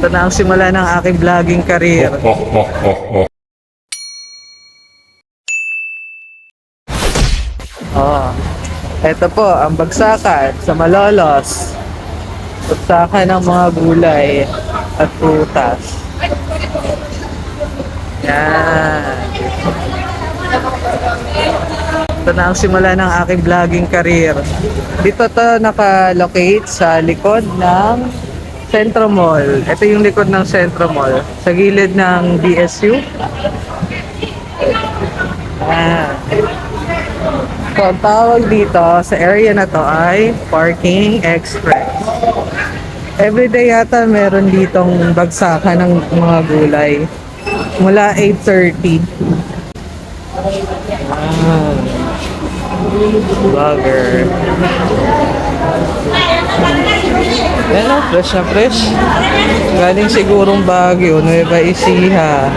Ito na ang simula ng aking vlogging career. Oh. Ito po, ang bagsakan sa Malolos. Bagsakan ng mga gulay at prutas. Yan. Ito na ang simula ng aking vlogging career. Dito to nakalocate sa likod ng Centro Mall. Ito yung likod ng Centro Mall. Sa gilid ng DSU. Ah. So, ang tawag dito sa area na to ay Parking Express. Everyday yata meron ditong bagsakan ng mga gulay. Mula 8.30. Ah. Vlogger. Yan o, fresh na fresh. Galing sigurong Baguio, Nueva Ecija.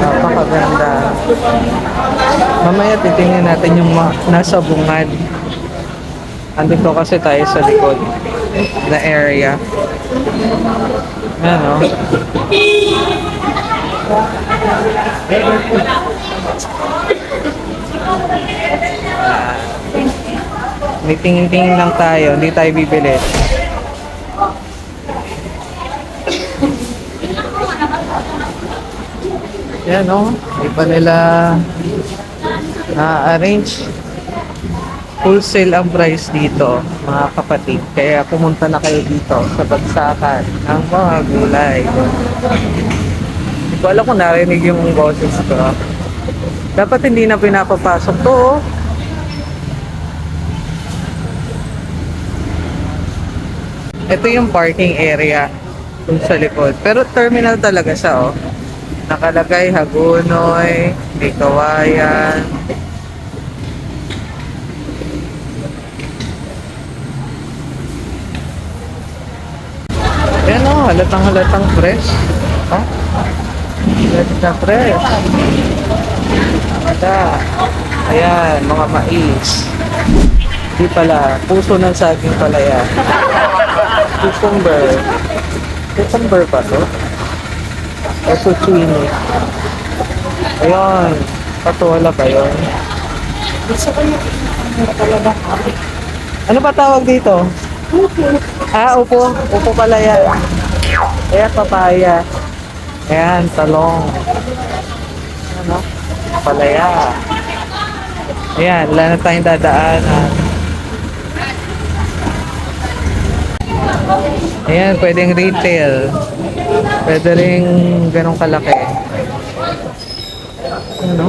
Napakaganda. Mamaya titingnan natin yung nasa bungad. Andito kasi tayo sa likod na area. Yan o. May tingin-tingin lang tayo, hindi tayo bibili. Yan o, hindi pa nila na-arrange. Wholesale ang price dito, mga kapatid. Kaya pumunta na kayo dito sa bagsakan ng mga gulay. Hindi ko alam kung narinig yung boses ko. Dapat hindi na pinapapasok to. oh. Ito yung parking area dun sa likod. Pero terminal talaga siya, oh. Nakalagay Hagunoy, may Kawayan. Yan oh, halatang halatang fresh. Oh. Halatang fresh. Ada. Ayan, mga mais. Di pala, puso ng saging pala yan. Cucumber. Cucumber ba to? O zucchini. Ayun. Patuwala ba yun? Ano ba tawag dito? Ah, upo. Upo pala yan. Ayan, papaya. Ayan, talong. Ano? Palaya. Ayan, wala na tayong dadaanan. Ayan, pwedeng retail. Pwede rin ganong kalaki. Ano?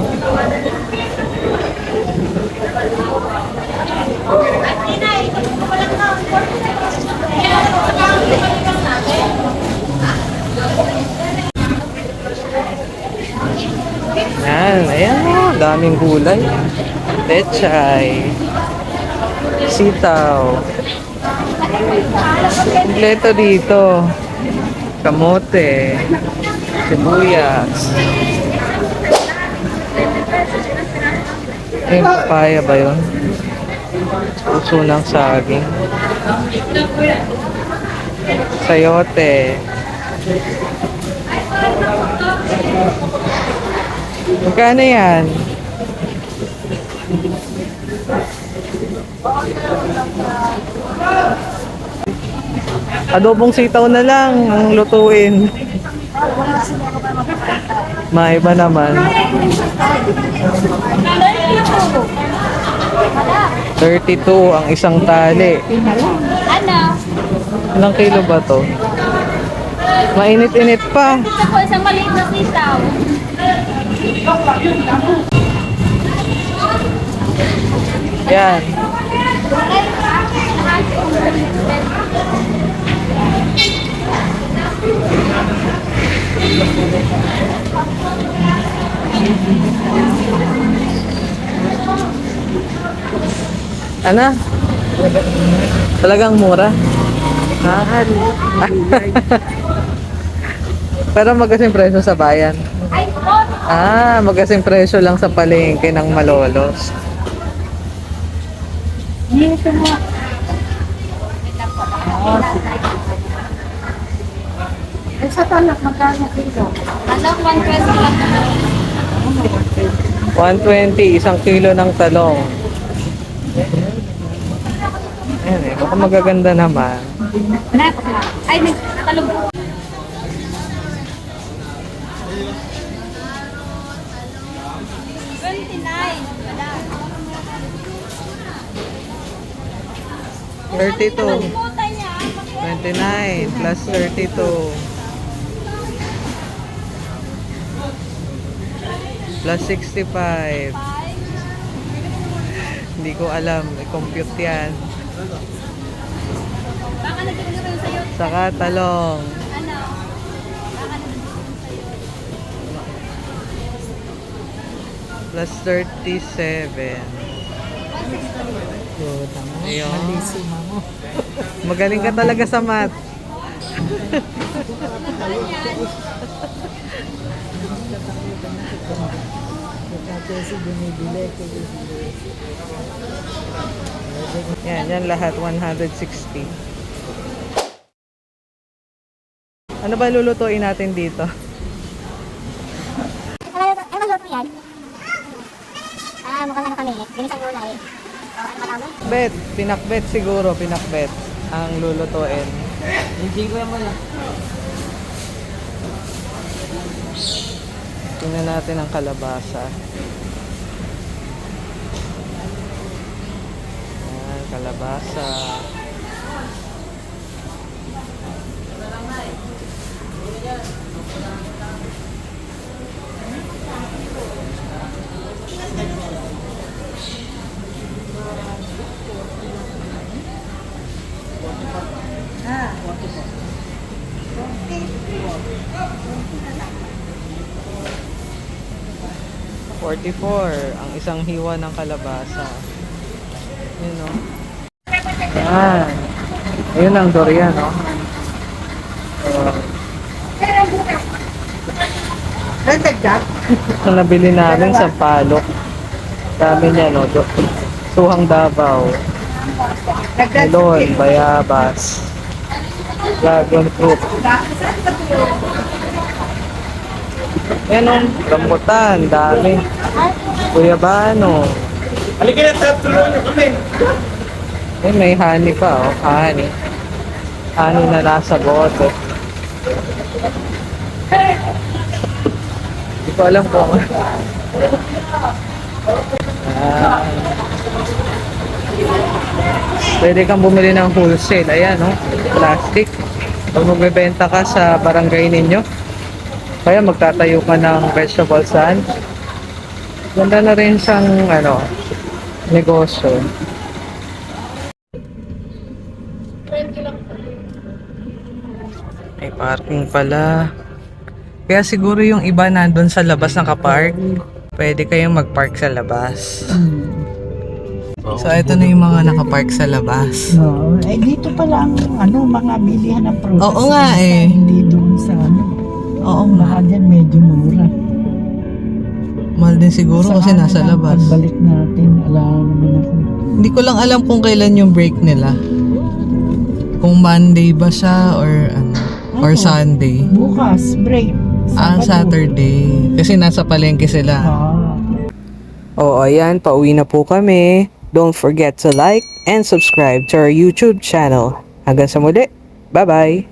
Yan, ayan o, daming gulay. Pechay. Sitaw. Kompleto dito. Kamote. Sibuyas. Yung papaya ba yun? Puso ng saging. Sayote. Magkano yan? Adobong sitaw na lang ang lutuin. Maiba naman. 32 ang isang tali. Ano? Ilang kilo ba to? Mainit-init pa. Ako isang maliit na sitaw. Yan. Ano? Talagang mura? Mahal. Pero magkasing presyo sa bayan. Ah, magkasing presyo lang sa palengke ng Malolos. Oo. Eh, sa talak, magkano kilo? Anak, 120 lang. 120, isang kilo ng talong. Ayan eh, baka magaganda naman. Ay, nagtalong. Twenty-nine. Wala. 32. Kalimutan niya. 29 plus 32 plus 65 hindi ko alam i-compute yan Baka rin sa'yo. saka talong Ano? Baka nagkakaroon sa'yo. plus 37 Ayun. Magaling ka talaga sa math Kasi binibili ko yan, yan lahat 160 ano ba lulutuin natin dito? Ano luto yan? Ah, mukhang ano kami. O, ano matawag? Bet, pinakbet siguro, pinakbet ang lulutuin. Hindi ko naman lang. Tingnan natin ang kalabasa. Kalabasa. Forty-four, ang isang hiwa ng kalabasa. Yun o. Yan. Ayun ang durian, no? Uh, Nagdagdag? ito nabili namin sa palok. Dami niya, no? Do- Suhang Davao. Melon, bayabas. Dragon fruit. Yan o, rambutan, dami. Guyabano. Halika na, tulungan niyo kami. Eh, may honey pa, oh. Honey. Honey na nasa bote. Hindi ko alam kung... Ah. Pwede kang bumili ng wholesale. Ayan, no? Plastic. Pag magbebenta ka sa barangay ninyo, kaya magtatayo ka ng vegetable stand. Ganda na rin siyang, ano, negosyo. May parking pala. Kaya siguro yung iba nandun sa labas nakapark. Pwede kayong magpark sa labas. So, ito na yung mga nakapark sa labas. No, eh dito pala ang ano, mga bilihan ng prutas. Oo nga, eh. Hindi doon sa ano. Oo Baka dyan medyo mura. Mahal din siguro kasi Saan nasa na labas. Pagbalik natin, alam naman ako. Hindi ko lang alam kung kailan yung break nila. Kung Monday ba siya or ano, or Oo. Sunday. Bukas, break. Ah. Saturday. Kasi nasa palengke sila. Ah. Oo, ayan, pauwi na po kami. Don't forget to like and subscribe to our YouTube channel. Hanggang sa muli. Bye-bye!